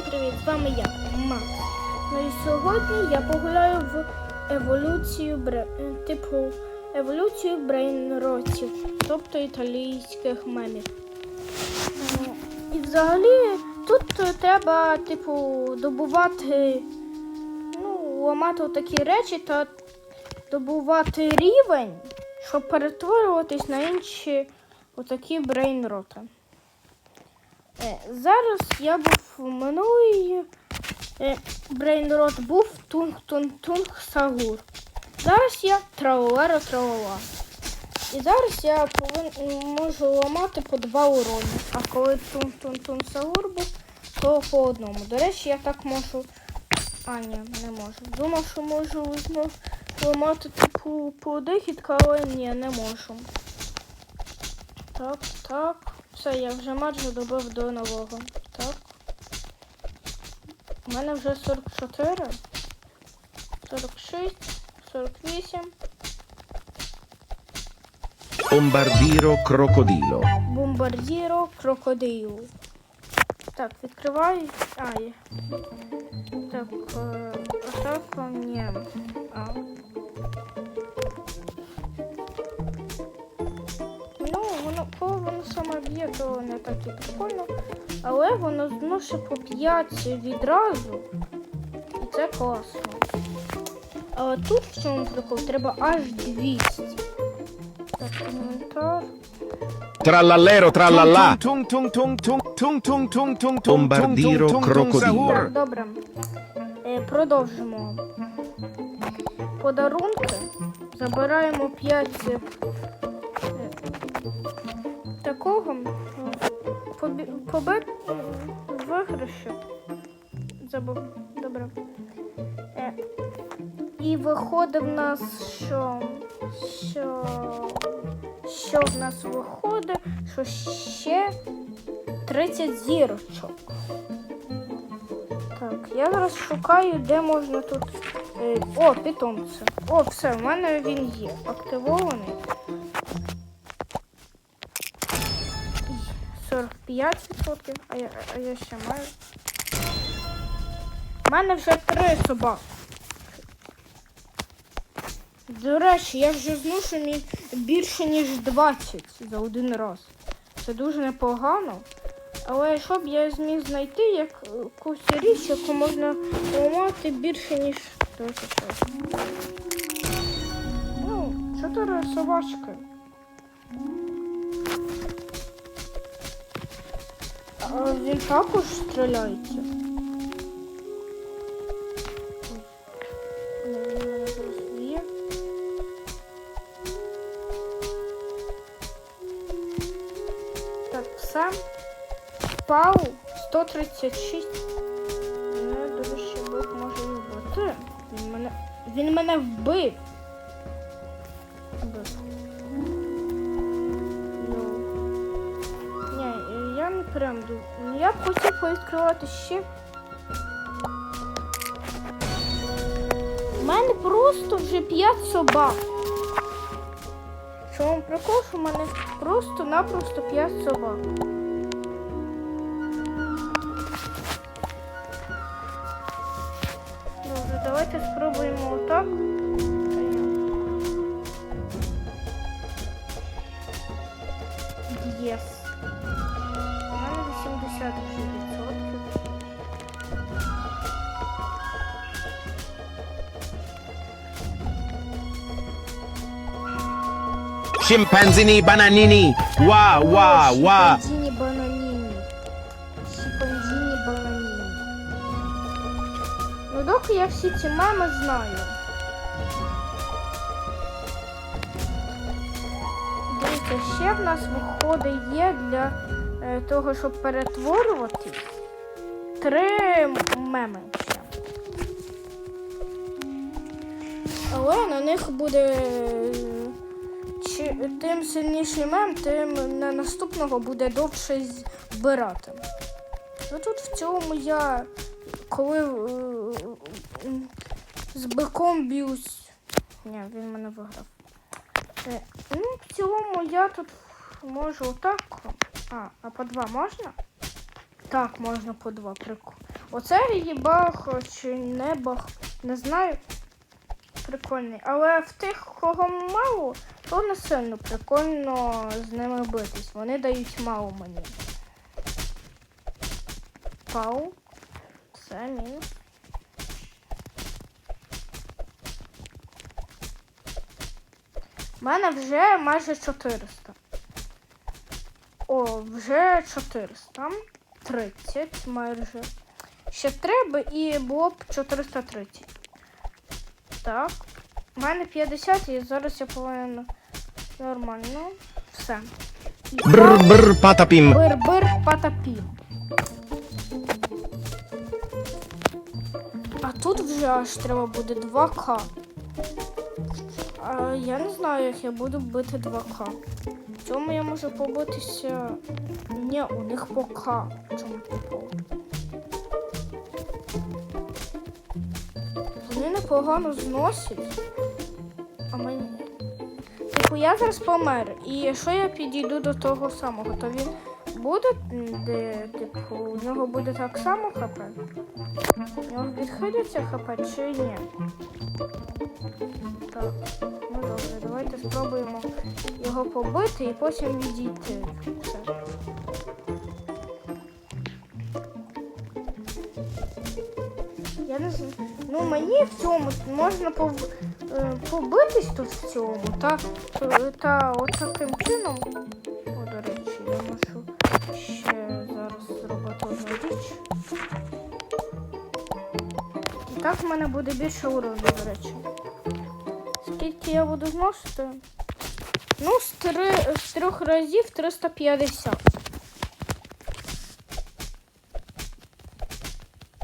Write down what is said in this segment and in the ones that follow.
Всім привіт! З вами я, Макс. Ну і сьогодні я погуляю в еволюцію бре... е, типу еволюцію брейнротів, тобто італійських мемів. І взагалі тут треба, типу, добувати, ну, ламати такі речі та добувати рівень, щоб перетворюватись на інші отакі брейнроти. Е, Зараз я був минулий е, брейнрот був тунг-тунг-тунг сагур. Зараз я тралера тралала. І зараз я повин, можу ламати по два урони. А коли тунг-тунг-тунг сагур був, то по одному. До речі, я так можу. А, ні, не можу. Думав, що можу знов ламати типу по декілька, але ні, не можу. Так, так. Все, я вже майже добив до нового. Так. У мене вже 44, 46, 48. Bombardiro crocodilo. Бомбардіро крокодилу. Так, відкриваю. А, є. Так, е, атака, ні. А. саме б'є, то не так і прикольно. Але воно зносить по 5 відразу. І це класно. А тут в цьому прикол треба аж 200. Так, коментар. Тралалеро, тралала. Бомбардіро крокодило. Добре. Е, Продовжимо. Подарунки. Забираємо 5 такого побит виграшів. Забув. Добре. Е, і виходить в нас, що. Що. Що в нас виходить? Що ще 30 зірочок. Так, я зараз шукаю, де можна тут. Е, о, питомце. О, все, в мене він є. Активований. 45%, а я, а я ще маю. У мене вже три собаки. До речі, я вже мі- більше, ніж 20 за один раз. Це дуже непогано. Але щоб я зміг знайти якусь річ, яку можна ламати більше, ніж 20. Ну, чотири собачки. А він також стріляється. Так, все. Пау 136. Мене дуже ще Бог може вбити. Він мене. Він мене. Вбив. Прям Я б хотів повідкривати ще. У мене просто вже 5 собак. Що вам прикол, що в мене просто-напросто 5 собак. Добре, давайте спробуємо отак. Scimpanzini bananini. Wa wa wa. Шимпанзіні бананіні. Шимпанзіні бананіні. Ну, доки я всі ці меми знаю. Дивіться, ще в нас виходить є для е, того, щоб перетворювати три меми ще. Але на них буде е, чи, тим сильніший мем, тим на наступного буде довше збирати. Ну тут в цьому я коли е, з биком б'юсь. Ні, він мене виграв. Е, Ну, в цілому я тут можу отак. А, а по два можна? Так, можна по два. Прикол. Оце її баг чи не баг, не знаю. Прикольний. Але в тих, кого мало, то не сильно прикольно з ними битись. Вони дають мало мені. Пау. Все, мінус. У мене вже майже 400. О, вже 400. 30 майже. Ще треба і було б 430. Так. У мене 50 і зараз я повинен нормально. Все. І Brr brr patapim. Бир-бир патапі. А тут вже аж треба буде 2К. А, я не знаю, як я буду бити 2К. В цьому я можу побитися. Ні, у них по К. В чому прикол? Вони непогано зносять. А мені. Типу, я зараз помер. І якщо я підійду до того самого, то він буде, де, типу, у нього буде так само хп? У нього відхиляться хп чи ні? Так, ну добре, давайте спробуємо його побити і потім відійти. Все. Я не знаю. Ну мені в цьому можна е, побитись тут в цьому, та, та, от таким чином. О, до речі, я можу ще зараз зробити одну річ. І так в мене буде більше урону, до речі. Скільки я буду зносити? Ну, з, три, з трьох разів 350.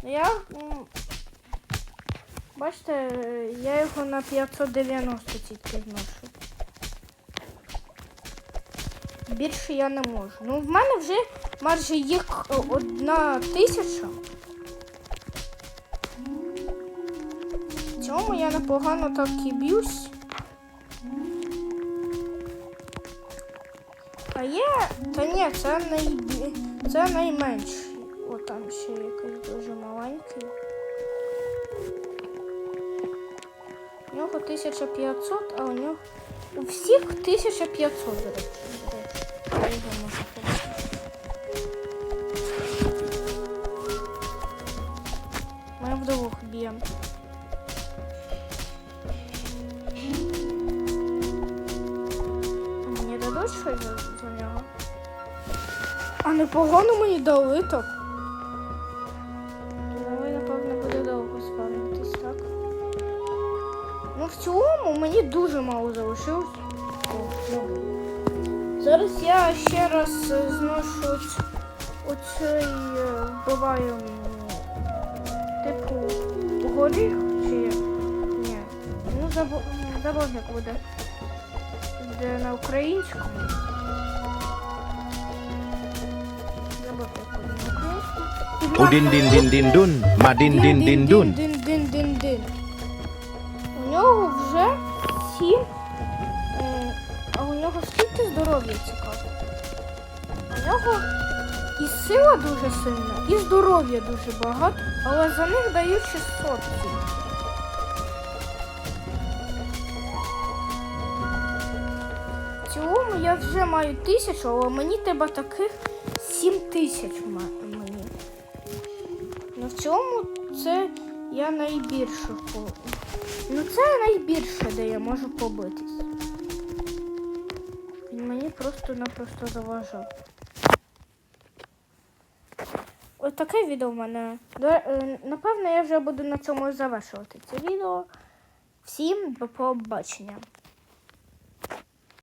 Я. Бачите, я його на 590 тільки зношу. Більше я не можу. Ну, в мене вже майже їх е, одна тисяча. В цьому я непогано так і б'юсь. А є. Та ні, це найбі... це найменший. О, там ще якийсь дуже маленький. У нього 1500, а у нього у всіх 1500, до речі. Я його можу. Ми вдвох б'ємо. Мені дадуть щось за, нього? А непогано мені дали так. Цілому мені дуже мало залишилось. Зараз я ще раз зношу оцей е, вбиваю типу горіх чи ні. Ну забув буде. Де на українському. Udin din din din dun. Madin din din dun. Здоров'я цікаво? У нього і сила дуже сильна, і здоров'я дуже багато, але за них дають 600 тільки. В цілому я вже маю тисячу, але мені треба таких 7 тисяч мені. Ну в цьому це я найбільше. Ну це найбільше, де я можу побитись. Мені просто-напросто заважав. Ось таке відео в мене. Е, Напевно, я вже буду на цьому завершувати це відео. Всім до побачення.